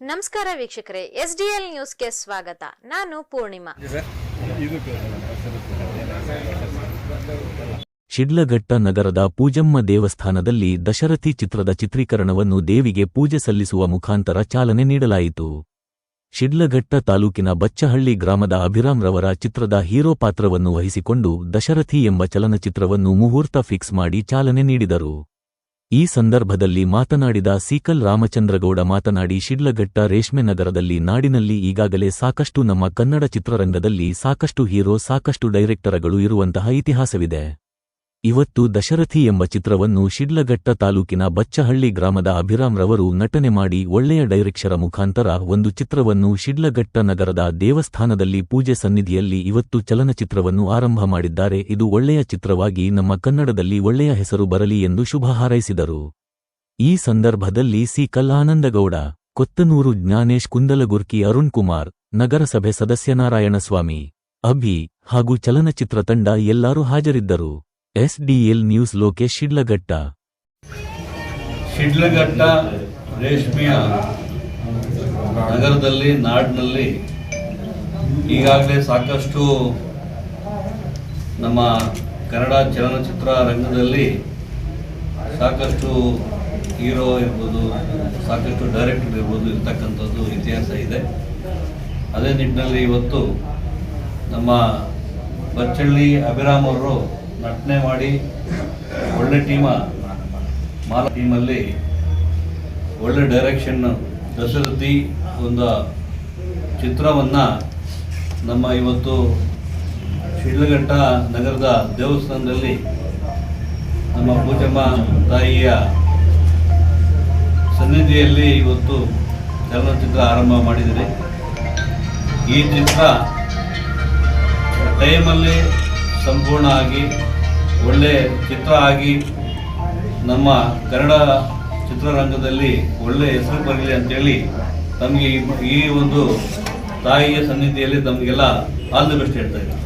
ನಮಸ್ಕಾರ ವೀಕ್ಷಕರೇ S D L ನ್ಯೂಸ್ಗೆ ಸ್ವಾಗತ. ನಾನು ಪೂರ್ಣಿಮಾ. ಶಿಡ್ಲಘಟ್ಟ ನಗರದ ಪೂಜಮ್ಮ ದೇವಸ್ಥಾನದಲ್ಲಿ ದಶರಥಿ ಚಿತ್ರದ ಚಿತ್ರೀಕರಣವನ್ನು ದೇವಿಗೆ ಪೂಜೆ ಸಲ್ಲಿಸುವ ಮುಖಾಂತರ ಚಾಲನೆ ನೀಡಲಾಯಿತು. ಶಿಡ್ಲಘಟ್ಟ ತಾಲೂಕಿನ ಬಚ್ಚಹಳ್ಳಿ ಗ್ರಾಮದ ಅಭಿರಾಮ್ ರವರ ಚಿತ್ರದ ಹೀರೋ ಪಾತ್ರವನ್ನು ವಹಿಸಿಕೊಂಡು ದಶರಥಿ ಎಂಬ ಚಲನಚಿತ್ರವನ್ನು ಮುಹೂರ್ತ ಫಿಕ್ಸ್ ಮಾಡಿ ಚಾಲನೆ ನೀಡಿದರು. ಈ ಸಂದರ್ಭದಲ್ಲಿ ಮಾತನಾಡಿದ ಸೀಕಲ್ ರಾಮಚಂದ್ರಗೌಡ ಮಾತನಾಡಿ, ಶಿಡ್ಲಘಟ್ಟ ರೇಷ್ಮೆ ನಗರದಲ್ಲಿ ನಾಡಿನಲ್ಲಿ ಈಗಾಗಲೇ ಸಾಕಷ್ಟು ನಮ್ಮ ಕನ್ನಡ ಚಿತ್ರರಂಗದಲ್ಲಿ ಸಾಕಷ್ಟು ಹೀರೋ, ಸಾಕಷ್ಟು ಡೈರೆಕ್ಟರ್ಗಳು ಇರುವಂತಹ ಇತಿಹಾಸವಿದೆ. ಇವತ್ತು ದಶರಥಿ ಎಂಬ ಚಿತ್ರವನ್ನು ಶಿಡ್ಲಘಟ್ಟ ತಾಲೂಕಿನ ಬಚ್ಚಹಳ್ಳಿ ಗ್ರಾಮದ ಅಭಿರಾಮ್ ರವರು ನಟನೆ ಮಾಡಿ ಒಳ್ಳೆಯ ಡೈರೆಕ್ಷರ ಮುಖಾಂತರ ಒಂದು ಚಿತ್ರವನ್ನು ಶಿಡ್ಲಘಟ್ಟ ನಗರದ ದೇವಸ್ಥಾನದಲ್ಲಿ ಪೂಜೆ ಸನ್ನಿಧಿಯಲ್ಲಿ ಇವತ್ತು ಚಲನಚಿತ್ರವನ್ನು ಆರಂಭ ಮಾಡಿದ್ದಾರೆ. ಇದು ಒಳ್ಳೆಯ ಚಿತ್ರವಾಗಿ ನಮ್ಮ ಕನ್ನಡದಲ್ಲಿ ಒಳ್ಳೆಯ ಹೆಸರು ಬರಲಿ ಎಂದು ಶುಭ ಹಾರೈಸಿದರು. ಈ ಸಂದರ್ಭದಲ್ಲಿ ಸಿ ಕಲ್ಲಾನಂದಗೌಡ, ಕೊತ್ತನೂರು ಜ್ಞಾನೇಶ್ ಕುಂದಲಗುರ್ಕಿ ಅರುಣ್ ಕುಮಾರ್, ನಗರಸಭೆ ಸದಸ್ಯ ನಾರಾಯಣಸ್ವಾಮಿ ಅಭಿ ಹಾಗೂ ಚಲನಚಿತ್ರ ತಂಡ ಎಲ್ಲರೂ ಹಾಜರಿದ್ದರು. SDL news Lokesh Sidlaghatta. Sidlaghatta ರೇಷ್ಮೆಯ ನಗರದಲ್ಲಿ, ನಾಡಿನಲ್ಲಿ ಈಗಾಗಲೇ ಸಾಕಷ್ಟು ನಮ್ಮ ಕನ್ನಡ ಚಲನಚಿತ್ರ ರಂಗದಲ್ಲಿ ಸಾಕಷ್ಟು ಹೀರೋ ಇರ್ಬೋದು, ಸಾಕಷ್ಟು ಡೈರೆಕ್ಟರ್ ಇರ್ಬೋದು ಇರ್ತಕ್ಕಂಥದ್ದು ಇತಿಹಾಸ ಇದೆ. ಅದೇ ನಿಟ್ಟಿನಲ್ಲಿ ಇವತ್ತು ನಮ್ಮ ಬಚ್ಚಳ್ಳಿ ಅಭಿರಾಮ್ ಅವರು ನಟನೆ ಮಾಡಿ ಒಳ್ಳೆ ಟೀಮ ಮಾಲ ಟೀಮಲ್ಲಿ ಒಳ್ಳೆ ಡೈರೆಕ್ಷನ್ ದಶರಥಿ ಒಂದು ಚಿತ್ರವನ್ನು ನಮ್ಮ ಇವತ್ತು ಶಿಡ್ಲಘಟ್ಟ ನಗರದ ದೇವಸ್ಥಾನದಲ್ಲಿ ನಮ್ಮ ಪೂಜಮ್ಮ ತಾಯಿಯ ಸನ್ನಿಧಿಯಲ್ಲಿ ಇವತ್ತು ಚಲನಚಿತ್ರ ಆರಂಭ ಮಾಡಿದರೆ ಈ ಚಿತ್ರ ಟೈಮಲ್ಲಿ ಸಂಪೂರ್ಣ ಆಗಿ ಒಳ್ಳೆ ಚಿತ್ರ ಆಗಿ ನಮ್ಮ ಕನ್ನಡ ಚಿತ್ರರಂಗದಲ್ಲಿ ಒಳ್ಳೆ ಹೆಸರು ಬರಲಿ ಅಂತೇಳಿ ತಮಗೆ ಈ- ಒಂದು ತಾಯಿಯ ಸನ್ನಿಧಿಯಲ್ಲಿ ತಮಗೆಲ್ಲ ಆಲ್ ದಿ ಬೆಸ್ಟ್ ಹೇಳ್ತಾ ಇದ್ದೀನಿ.